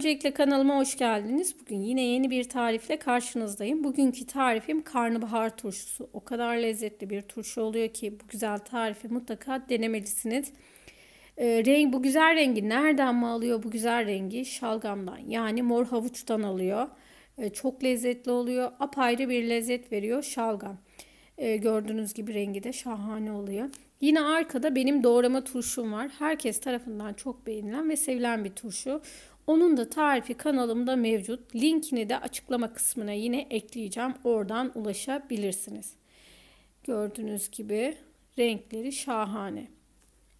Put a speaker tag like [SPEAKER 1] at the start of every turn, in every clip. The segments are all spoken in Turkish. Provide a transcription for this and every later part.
[SPEAKER 1] Öncelikle kanalıma hoş geldiniz. Bugün yine yeni bir tarifle karşınızdayım. Bugünkü tarifim karnabahar turşusu. O kadar lezzetli bir turşu oluyor ki bu güzel tarifi mutlaka denemelisiniz. Ee, renk, bu güzel rengi nereden mi alıyor bu güzel rengi? Şalgamdan yani mor havuçtan alıyor. Ee, çok lezzetli oluyor. Apayrı bir lezzet veriyor şalgam. Ee, gördüğünüz gibi rengi de şahane oluyor. Yine arkada benim doğrama turşum var. Herkes tarafından çok beğenilen ve sevilen bir turşu. Onun da tarifi kanalımda mevcut. Linkini de açıklama kısmına yine ekleyeceğim. Oradan ulaşabilirsiniz. Gördüğünüz gibi renkleri şahane.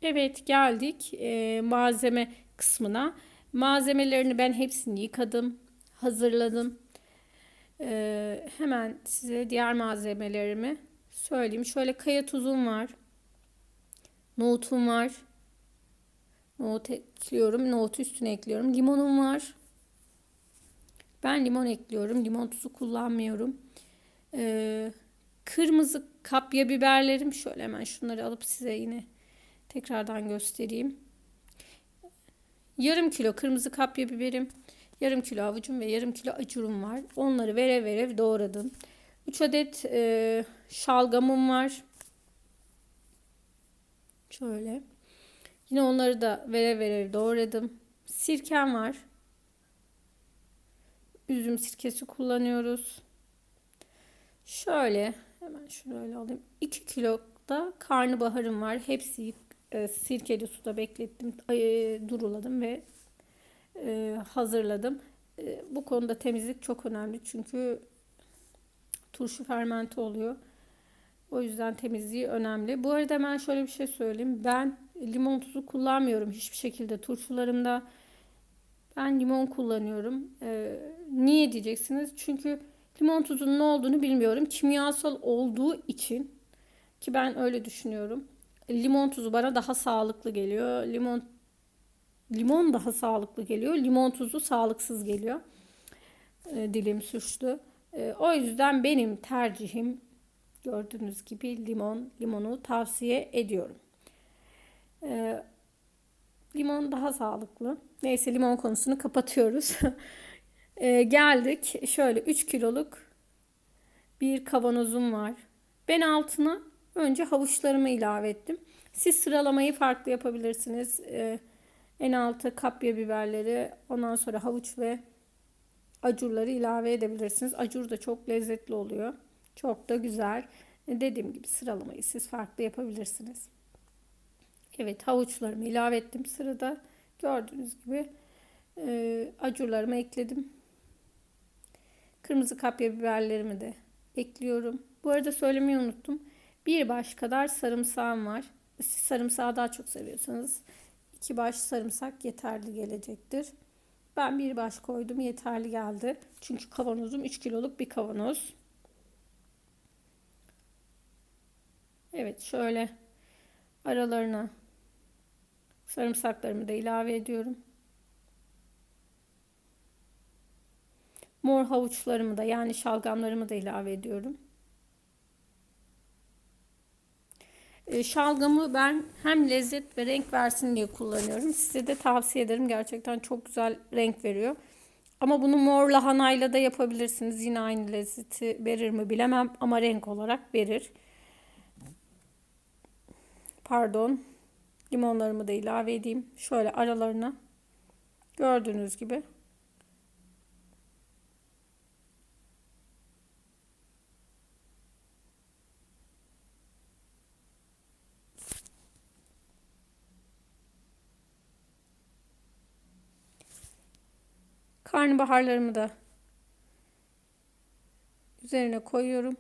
[SPEAKER 1] Evet geldik e, malzeme kısmına. Malzemelerini ben hepsini yıkadım, hazırladım. E, hemen size diğer malzemelerimi söyleyeyim. Şöyle kaya tuzum var. Nohutum var. Nohut ekliyorum. Nohutu üstüne ekliyorum. Limonum var. Ben limon ekliyorum. Limon tuzu kullanmıyorum. Ee, kırmızı kapya biberlerim. Şöyle hemen şunları alıp size yine tekrardan göstereyim. Yarım kilo kırmızı kapya biberim. Yarım kilo avucum ve yarım kilo acurum var. Onları vere vere doğradım. 3 adet e, şalgamım var. Şöyle. Yine onları da vere vere doğradım. Sirkem var. Üzüm sirkesi kullanıyoruz. Şöyle hemen şöyle alayım. 2 kilo da karnabaharım var. Hepsi e, sirkeli suda beklettim. E, duruladım ve e, hazırladım. E, bu konuda temizlik çok önemli. Çünkü turşu fermente oluyor. O yüzden temizliği önemli. Bu arada ben şöyle bir şey söyleyeyim. Ben limon tuzu kullanmıyorum hiçbir şekilde turşularımda. Ben limon kullanıyorum. Ee, niye diyeceksiniz? Çünkü limon tuzunun ne olduğunu bilmiyorum. Kimyasal olduğu için ki ben öyle düşünüyorum. Limon tuzu bana daha sağlıklı geliyor. Limon limon daha sağlıklı geliyor. Limon tuzu sağlıksız geliyor. Ee, dilim suçlu. Ee, o yüzden benim tercihim gördüğünüz gibi limon limonu tavsiye ediyorum. Ee, limon daha sağlıklı. Neyse limon konusunu kapatıyoruz. ee, geldik. Şöyle 3 kiloluk bir kavanozum var. Ben altına önce havuçlarımı ilave ettim. Siz sıralamayı farklı yapabilirsiniz. Ee, en altı kapya biberleri, ondan sonra havuç ve acurları ilave edebilirsiniz. Acur da çok lezzetli oluyor. Çok da güzel. Dediğim gibi sıralamayı siz farklı yapabilirsiniz. Evet havuçlarımı ilave ettim sırada. Gördüğünüz gibi e, acurlarımı ekledim. Kırmızı kapya biberlerimi de ekliyorum. Bu arada söylemeyi unuttum. Bir baş kadar sarımsağım var. Siz sarımsağı daha çok seviyorsanız iki baş sarımsak yeterli gelecektir. Ben bir baş koydum yeterli geldi. Çünkü kavanozum 3 kiloluk bir kavanoz. Evet şöyle aralarına sarımsaklarımı da ilave ediyorum. Mor havuçlarımı da yani şalgamlarımı da ilave ediyorum. Ee, şalgamı ben hem lezzet ve renk versin diye kullanıyorum. Size de tavsiye ederim. Gerçekten çok güzel renk veriyor. Ama bunu mor lahanayla da yapabilirsiniz. Yine aynı lezzeti verir mi bilemem ama renk olarak verir. Pardon. Limonlarımı da ilave edeyim. Şöyle aralarına. Gördüğünüz gibi. Karnabaharlarımı da üzerine koyuyorum.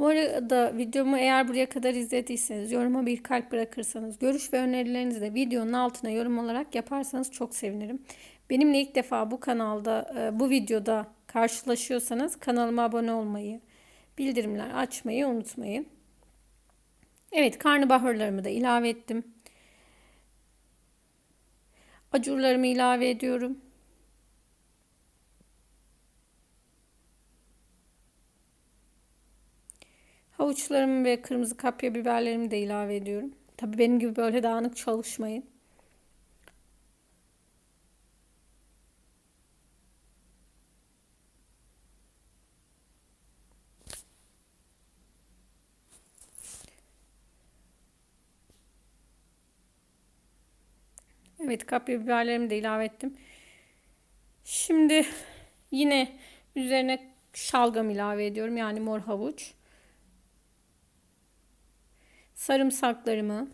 [SPEAKER 1] Bu arada videomu eğer buraya kadar izlediyseniz yoruma bir kalp bırakırsanız, görüş ve önerilerinizi de videonun altına yorum olarak yaparsanız çok sevinirim. Benimle ilk defa bu kanalda, e, bu videoda karşılaşıyorsanız kanalıma abone olmayı, bildirimler açmayı unutmayın. Evet karnabaharlarımı da ilave ettim. Acurlarımı ilave ediyorum. Havuçlarımı ve kırmızı kapya biberlerimi de ilave ediyorum. Tabi benim gibi böyle dağınık çalışmayın. Evet kapya biberlerimi de ilave ettim. Şimdi yine üzerine şalgam ilave ediyorum. Yani mor havuç. Sarımsaklarımı.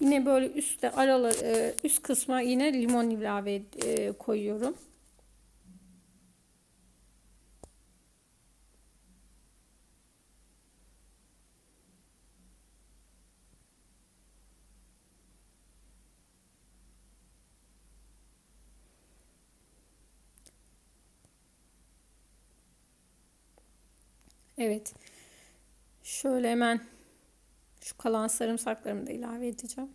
[SPEAKER 1] Yine böyle üstte aralar e, üst kısma yine limon ilave e, koyuyorum. Evet. Şöyle hemen şu kalan sarımsaklarımı da ilave edeceğim.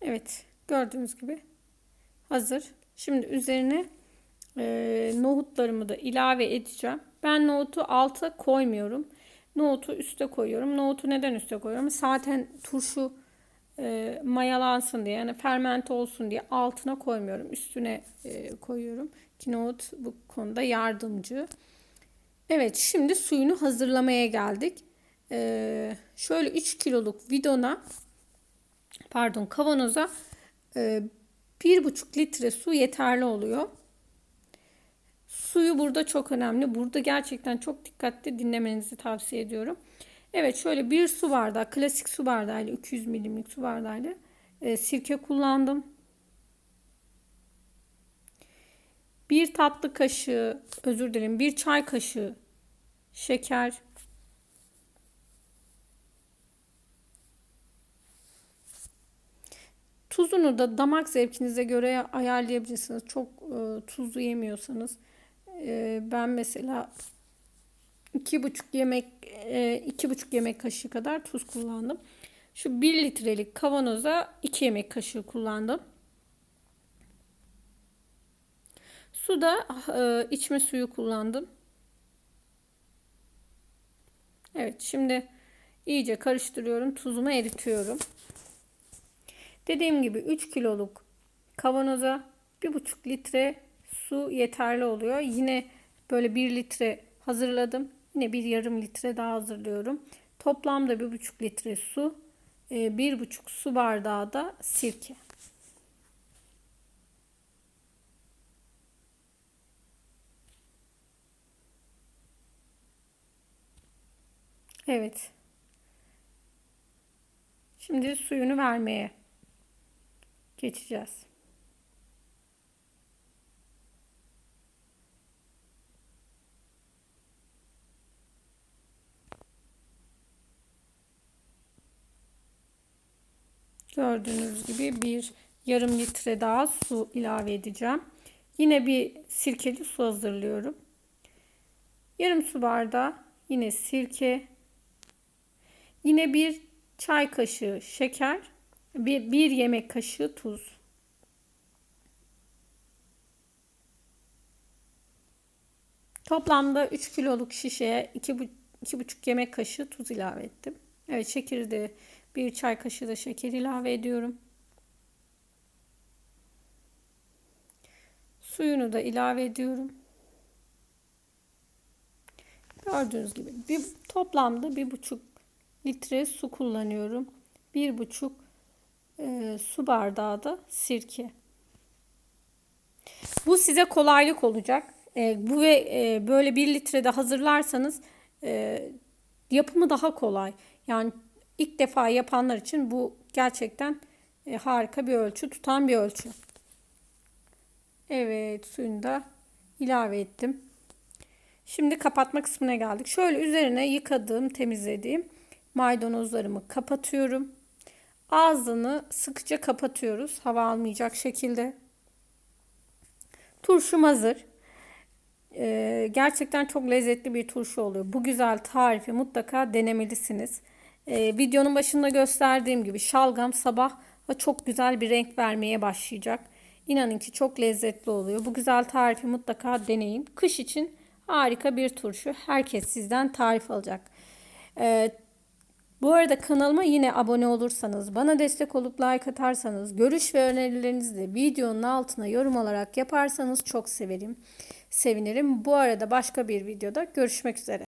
[SPEAKER 1] Evet, gördüğünüz gibi hazır. Şimdi üzerine e, nohutlarımı da ilave edeceğim. Ben nohutu alta koymuyorum. Nohutu üste koyuyorum. Nohutu neden üste koyuyorum? Zaten turşu e, mayalansın diye yani fermente olsun diye altına koymuyorum. Üstüne e, koyuyorum. Ki nohut bu konuda yardımcı. Evet şimdi suyunu hazırlamaya geldik. E, şöyle 3 kiloluk vidona pardon kavanoza e, 1,5 litre su yeterli oluyor. Suyu burada çok önemli. Burada gerçekten çok dikkatli dinlemenizi tavsiye ediyorum. Evet şöyle bir su bardağı klasik su bardağıyla 200 milimlik su bardağıyla e, sirke kullandım. Bir tatlı kaşığı özür dilerim bir çay kaşığı şeker Tuzunu da damak zevkinize göre ayarlayabilirsiniz. Çok e, tuzlu yemiyorsanız ee, ben mesela iki buçuk yemek e, iki buçuk yemek kaşığı kadar tuz kullandım. Şu bir litrelik kavanoza iki yemek kaşığı kullandım. Suda e, içme suyu kullandım. Evet şimdi iyice karıştırıyorum. Tuzumu eritiyorum. Dediğim gibi 3 kiloluk kavanoza 1,5 litre su yeterli oluyor. Yine böyle 1 litre hazırladım. Yine bir yarım litre daha hazırlıyorum. Toplamda 1,5 litre su, 1,5 e, su bardağı da sirke. Evet. Şimdi suyunu vermeye geçeceğiz. Gördüğünüz gibi bir yarım litre daha su ilave edeceğim. Yine bir sirkeli su hazırlıyorum. Yarım su bardağı yine sirke. Yine bir çay kaşığı şeker. Bir, bir yemek kaşığı tuz. Toplamda 3 kiloluk şişeye 2,5 yemek kaşığı tuz ilave ettim. Evet şekeri de bir çay kaşığı da şeker ilave ediyorum. Suyunu da ilave ediyorum. Gördüğünüz gibi bir toplamda bir buçuk litre su kullanıyorum. Bir buçuk e, su bardağı da sirke. Bu size kolaylık olacak. E, bu ve e, böyle bir litre de hazırlarsanız e, yapımı daha kolay. Yani ilk defa yapanlar için bu gerçekten e, harika bir ölçü, tutan bir ölçü. Evet, suyunu da ilave ettim. Şimdi kapatma kısmına geldik. Şöyle üzerine yıkadığım, temizlediğim maydanozlarımı kapatıyorum. Ağzını sıkıca kapatıyoruz. Hava almayacak şekilde. Turşum hazır. Ee, gerçekten çok lezzetli bir turşu oluyor. Bu güzel tarifi mutlaka denemelisiniz. Ee, videonun başında gösterdiğim gibi şalgam sabah çok güzel bir renk vermeye başlayacak. İnanın ki çok lezzetli oluyor. Bu güzel tarifi mutlaka deneyin. Kış için harika bir turşu. Herkes sizden tarif alacak. Ee, bu arada kanalıma yine abone olursanız, bana destek olup like atarsanız, görüş ve önerilerinizi de videonun altına yorum olarak yaparsanız çok severim. Sevinirim. Bu arada başka bir videoda görüşmek üzere.